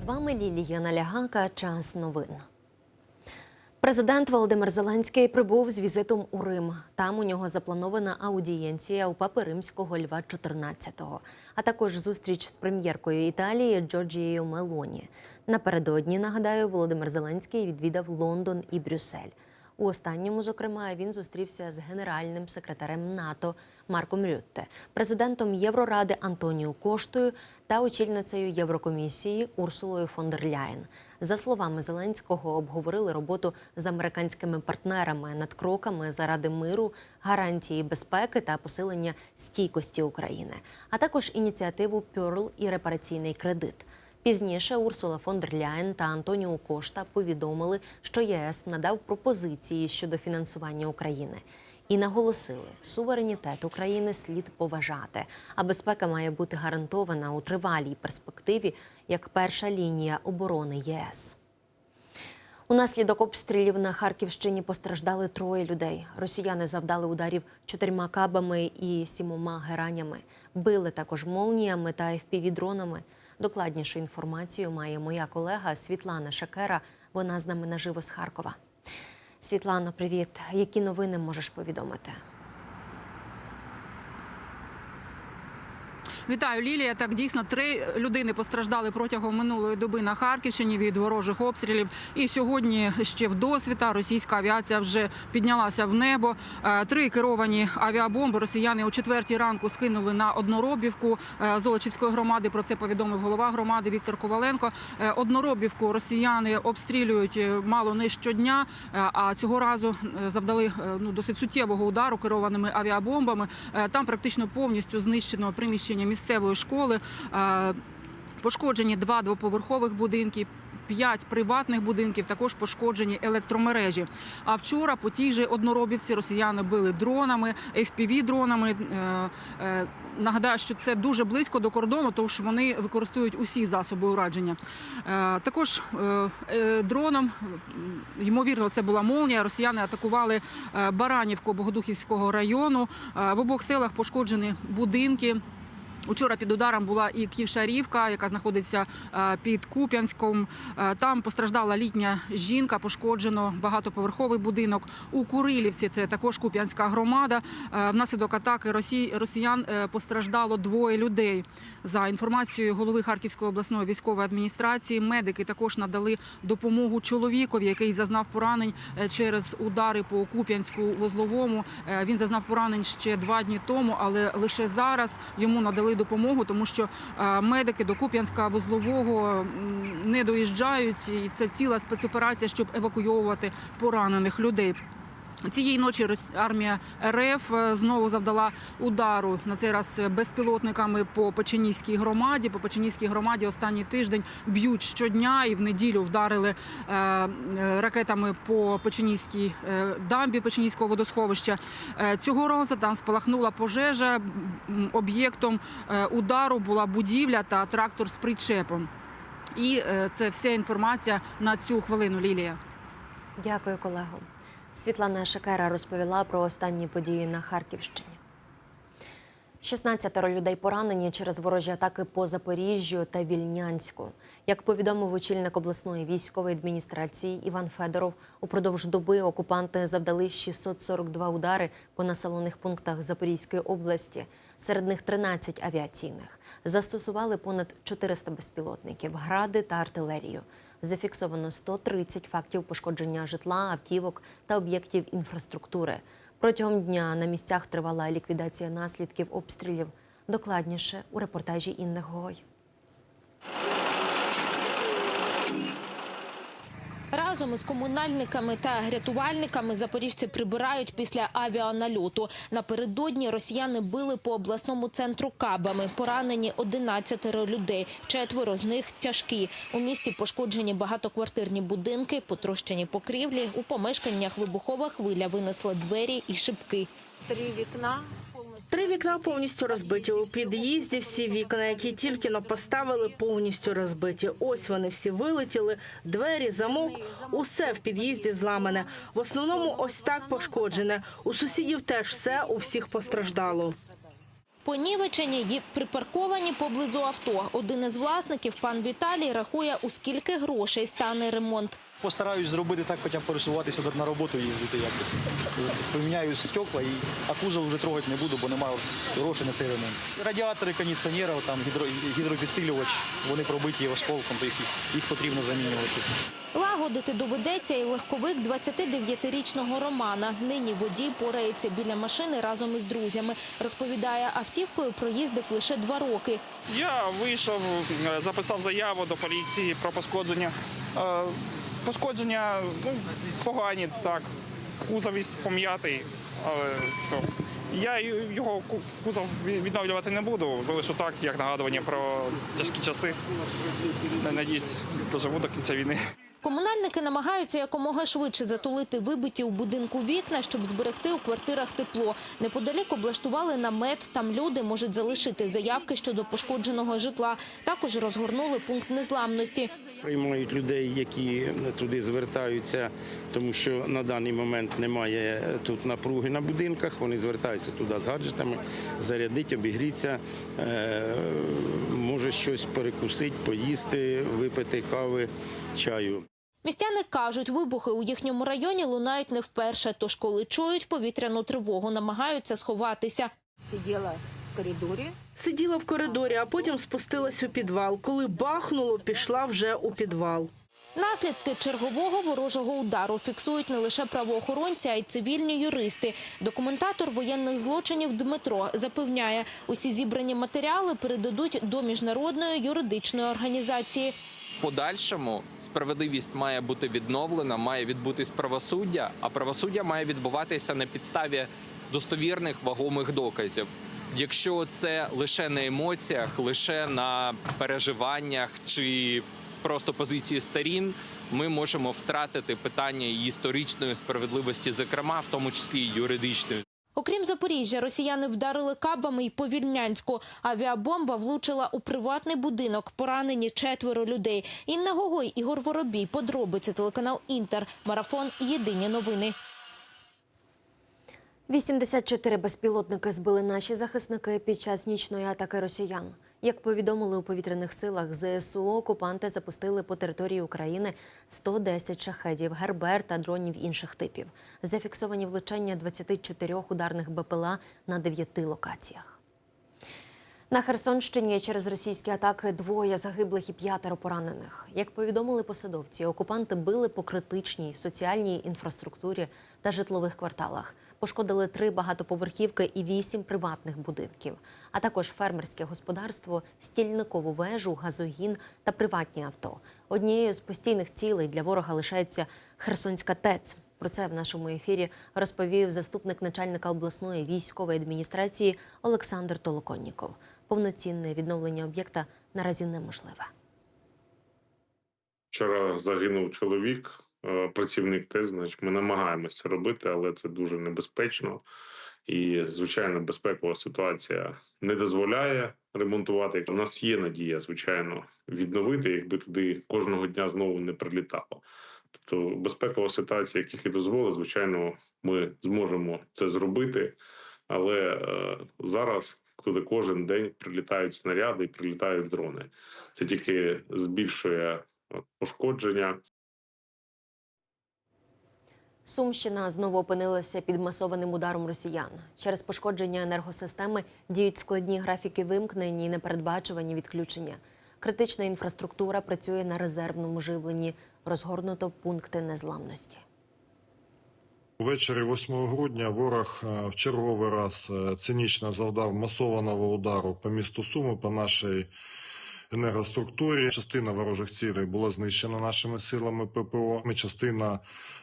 З вами Лілія Налягака. Час новин. Президент Володимир Зеленський прибув з візитом у Рим. Там у нього запланована аудієнція у папи римського Льва XIV, а також зустріч з прем'єркою Італії Джорджією Мелоні. Напередодні нагадаю, Володимир Зеленський відвідав Лондон і Брюссель. У останньому, зокрема, він зустрівся з генеральним секретарем НАТО Марком Рютте, президентом Євроради Антоніо Коштою та очільницею Єврокомісії Урсулою фон дер Ляєн. За словами Зеленського, обговорили роботу з американськими партнерами над кроками заради миру, гарантії безпеки та посилення стійкості України, а також ініціативу Пьорл і репараційний кредит. Пізніше Урсула фон дер Ляєн та Антоніо Кошта повідомили, що ЄС надав пропозиції щодо фінансування України і наголосили, суверенітет України слід поважати, а безпека має бути гарантована у тривалій перспективі як перша лінія оборони ЄС. Унаслідок обстрілів на Харківщині постраждали троє людей. Росіяни завдали ударів чотирма кабами і сімома геранями. Били також молніями та FPV-дронами. Докладнішу інформацію має моя колега Світлана Шакера. Вона з нами наживо з Харкова. Світлано, привіт. Які новини можеш повідомити? Вітаю, Лілія. Так дійсно три людини постраждали протягом минулої доби на Харківщині від ворожих обстрілів. І сьогодні ще в досвіта російська авіація вже піднялася в небо. Е, Три керовані авіабомби росіяни о четвертій ранку скинули на одноробівку е, Золочівської громади. Про це повідомив голова громади Віктор Коваленко. Е, Одноробівку росіяни обстрілюють мало не щодня. А цього разу завдали ну досить суттєвого удару керованими авіабомбами. Там практично повністю знищено приміщення місцевої школи. Пошкоджені два двоповерхових будинки. П'ять приватних будинків також пошкоджені електромережі. А вчора по тій же одноробівці росіяни били дронами, fpv дронами. Е, е, Нагадаю, що це дуже близько до кордону, тому вони використовують усі засоби ураження. Е, Також дроном, ймовірно, це була молнія. Росіяни атакували Баранівку Богодухівського району. В обох селах пошкоджені будинки. Учора під ударом була і Ківшарівка, яка знаходиться е, під Куп'янськом. Е, Там постраждала літня жінка, пошкоджено багатоповерховий будинок. У Курилівці це також Куп'янська громада. Е, Внаслідок атаки росі- росіян постраждало двоє людей. За інформацією голови Харківської обласної військової адміністрації, медики також надали допомогу чоловікові, який зазнав поранень через удари по Куп'янську вузловому. Він зазнав поранень ще два дні тому, але лише зараз йому надали допомогу, тому що е, медики до Куп'янська вузлового не доїжджають, і це ціла спецоперація, щоб евакуйовувати поранених людей. Цієї ночі армія РФ е, знову завдала удару на цей раз безпілотниками по Печеніській громаді. По Печеніській громаді останній тиждень б'ють щодня і в неділю вдарили е, е, ракетами по Печеніській е, дамбі Печеніського водосховища. Е, цього разу там спалахнула пожежа. Об'єктом е, удару була будівля та трактор з причепом. І е, це вся інформація на цю хвилину, Лілія. Дякую, колего. Світлана Шакера розповіла про останні події на Харківщині. 16 людей поранені через ворожі атаки по Запоріжжю та Вільнянську. Як повідомив очільник обласної військової адміністрації Іван Федоров, упродовж доби окупанти завдали 642 удари по населених пунктах Запорізької області. Серед них 13 авіаційних. Застосували понад 400 безпілотників, гради та артилерію. Зафіксовано 130 фактів пошкодження житла, автівок та об'єктів інфраструктури. Протягом дня на місцях тривала ліквідація наслідків обстрілів. Докладніше у репортажі Інни Гой. Разом із комунальниками та рятувальниками запоріжці прибирають після авіанальоту. Напередодні росіяни били по обласному центру кабами. Поранені 11 людей. Четверо з них тяжкі. У місті пошкоджені багатоквартирні будинки, потрощені покрівлі. У помешканнях вибухова хвиля винесла двері і шибки. Три вікна. Три вікна повністю розбиті. У під'їзді всі вікна, які тільки но поставили, повністю розбиті. Ось вони всі вилетіли. Двері, замок, усе в під'їзді зламане. В основному ось так пошкоджене. У сусідів теж все, у всіх постраждало. Понівечені й припарковані поблизу авто. Один із власників, пан Віталій, рахує, у скільки грошей стане ремонт. Постараюсь зробити так, хоча б пересуватися на роботу їздити якось. Поміняю стекла, і, а кузов вже трогати не буду, бо немає грошей на цей ремонт. Радіатори кондиціонера, там гідро, гідропідсилювач, вони пробиті осколком, то їх, їх потрібно замінювати. Лагодити доведеться і легковик 29-річного Романа. Нині водій порається біля машини разом із друзями. Розповідає, автівкою проїздив лише два роки. Я вийшов, е, записав заяву до поліції про пошкодження. Пошкодження ну, погані, так. Кузов весь пом'ятий, але що. Я його кузов відновлювати не буду, залишу так, як нагадування про тяжкі часи. Надіюсь, доживу до кінця війни. Комунальники намагаються якомога швидше затулити вибиті у будинку вікна, щоб зберегти у квартирах тепло. Неподалік облаштували намет. Там люди можуть залишити заявки щодо пошкодженого житла. Також розгорнули пункт незламності. Приймають людей, які туди звертаються, тому що на даний момент немає тут напруги на будинках. Вони звертаються туди з гаджетами, зарядить, обігріться, е, може щось перекусити, поїсти, випити кави, чаю. Містяни кажуть, вибухи у їхньому районі лунають не вперше. Тож, коли чують повітряну тривогу, намагаються сховатися. сидела в коридоре. Сиділа в коридорі, а потім спустилась у підвал. Коли бахнуло, пішла вже у підвал. Наслідки чергового ворожого удару фіксують не лише правоохоронці, а й цивільні юристи. Документатор воєнних злочинів Дмитро запевняє, усі зібрані матеріали передадуть до міжнародної юридичної організації. Подальшому справедливість має бути відновлена, має відбутись правосуддя, а правосуддя має відбуватися на підставі достовірних вагомих доказів. Якщо це лише на емоціях, лише на переживаннях чи просто позиції сторін, ми можемо втратити питання історичної справедливості, зокрема, в тому числі і юридичної. Окрім Запоріжжя, росіяни вдарили кабами й по Вільнянську. Авіабомба влучила у приватний будинок. Поранені четверо людей. Інна Гогой, Ігор Воробій. Подробиці телеканал Інтер. Марафон. Єдині новини. 84 безпілотники збили наші захисники під час нічної атаки росіян. Як повідомили у повітряних силах ЗСУ, окупанти запустили по території України 110 шахедів, гербер та дронів інших типів. Зафіксовані влучання 24 ударних БПЛА на 9 локаціях. На Херсонщині через російські атаки двоє загиблих і п'ятеро поранених. Як повідомили посадовці, окупанти били по критичній соціальній інфраструктурі та житлових кварталах. Пошкодили три багатоповерхівки і вісім приватних будинків, а також фермерське господарство, стільникову вежу, газогін та приватні авто. Однією з постійних цілей для ворога лишається Херсонська ТЕЦ. Про це в нашому ефірі розповів заступник начальника обласної військової адміністрації Олександр Толоконніков. Повноцінне відновлення об'єкта наразі неможливе. Вчора загинув чоловік, працівник ТЕС. Значить, ми намагаємося це робити, але це дуже небезпечно. І, звичайно, безпекова ситуація не дозволяє ремонтувати. У нас є надія, звичайно, відновити, якби туди кожного дня знову не прилітало. Тобто, безпекова ситуація, як тільки дозволить, звичайно, ми зможемо це зробити. Але е, зараз, коли кожен день прилітають снаряди і прилітають дрони, це тільки збільшує е, пошкодження. Сумщина знову опинилася під масованим ударом росіян. Через пошкодження енергосистеми діють складні графіки вимкнень і непередбачувані відключення. Критична інфраструктура працює на резервному живленні. Розгорнуто пункти незламності. Увечері 8 грудня ворог е, в черговий раз е, цинічно завдав масованого удару по місту Суми, по нашій енергоструктурі. Частина ворожих цілей була знищена нашими силами ППО. Ми Частина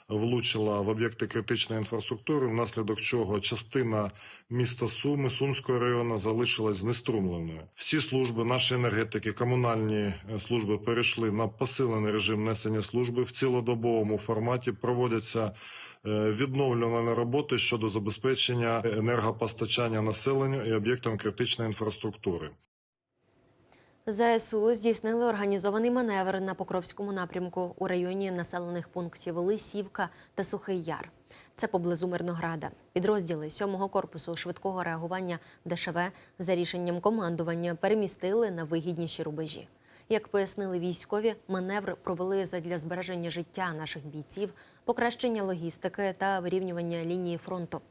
влучила в об'єкти критичної інфраструктури, внаслідок чого частина міста Суми, Сумського району залишилась знеструмленою. Всі служби, наші енергетики, комунальні е, служби перейшли на посилений режим несення служби в цілодобовому форматі. Проводяться е, відновлювальні роботи щодо забезпечення енергопостачання населенню і об'єктам критичної інфраструктури. ЗСУ здійснили організований маневр на Покровському напрямку у районі населених пунктів Лисівка та Сухий Яр. Це поблизу Мирнограда. Підрозділи 7-го корпусу швидкого реагування ДШВ за рішенням командування перемістили на вигідніші рубежі. Як пояснили військові, маневр провели задля збереження життя наших бійців, покращення логістики та вирівнювання лінії фронту.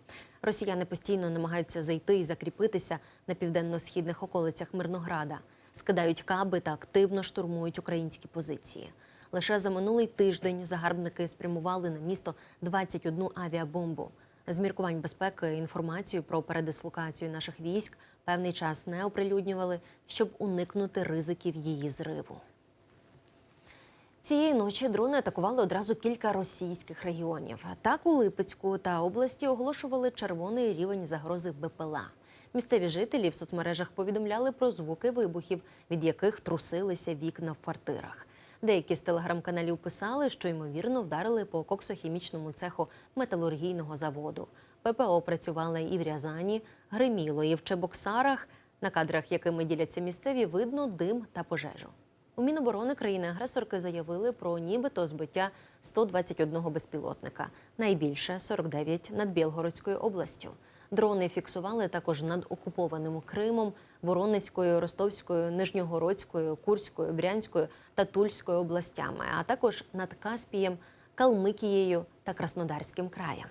Росіяни постійно намагаються зайти і закріпитися на південно-східних околицях Мирнограда, скидають каби та активно штурмують українські позиції. Лише за минулий тиждень загарбники спрямували на місто 21 авіабомбу. З міркувань безпеки інформацію про передислокацію наших військ певний час не оприлюднювали, щоб уникнути ризиків її зриву. Цієї ночі дрони атакували одразу кілька російських регіонів. Так у Липецьку та області оголошували червоний рівень загрози БПЛА. Місцеві жителі в соцмережах повідомляли про звуки вибухів, від яких трусилися вікна в квартирах. Деякі з телеграм-каналів писали, що ймовірно вдарили по коксохімічному цеху металургійного заводу. ППО працювали і в Рязані, гриміло і в Чебоксарах. На кадрах, якими діляться місцеві, видно дим та пожежу. У Міноборони країни-агресорки заявили про нібито збиття 121 безпілотника, найбільше 49 над Білгородською областю. Дрони фіксували також над окупованим Кримом, Воронезькою, Ростовською, Нижньогородською, Курською, Брянською та Тульською областями, а також над Каспієм, Калмикією та Краснодарським краєм.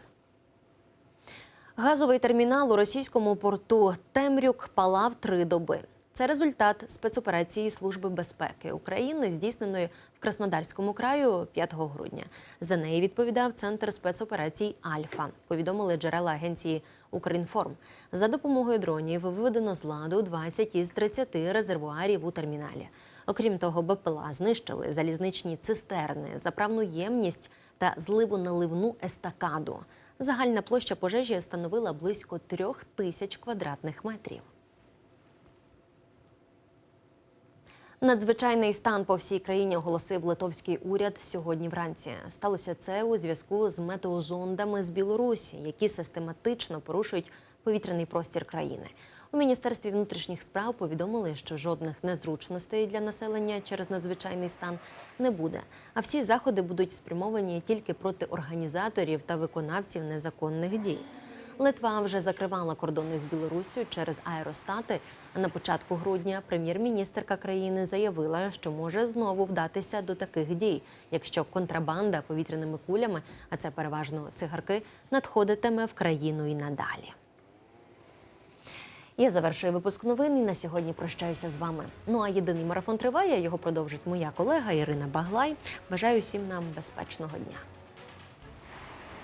Газовий термінал у російському порту Темрюк палав три доби. Це результат спецоперації Служби безпеки України, здійсненої в Краснодарському краю 5 грудня. За неї відповідав центр спецоперацій Альфа. Повідомили джерела агенції Укрінформ. За допомогою дронів виведено з ладу 20 із 30 резервуарів у терміналі. Окрім того, БПЛА знищили залізничні цистерни, заправну ємність та зливу-наливну естакаду. Загальна площа пожежі становила близько трьох тисяч квадратних метрів. Надзвичайний стан по всій країні оголосив литовський уряд сьогодні вранці. Сталося це у зв'язку з метеозондами з Білорусі, які систематично порушують повітряний простір країни. У міністерстві внутрішніх справ повідомили, що жодних незручностей для населення через надзвичайний стан не буде. А всі заходи будуть спрямовані тільки проти організаторів та виконавців незаконних дій. Литва вже закривала кордони з Білоруссю через аеростати. А на початку грудня прем'єр-міністерка країни заявила, що може знову вдатися до таких дій, якщо контрабанда повітряними кулями, а це переважно цигарки, надходитиме в країну і надалі. Я завершую випуск новин і на сьогодні прощаюся з вами. Ну а єдиний марафон триває. Його продовжить моя колега Ірина Баглай. Бажаю всім нам безпечного дня.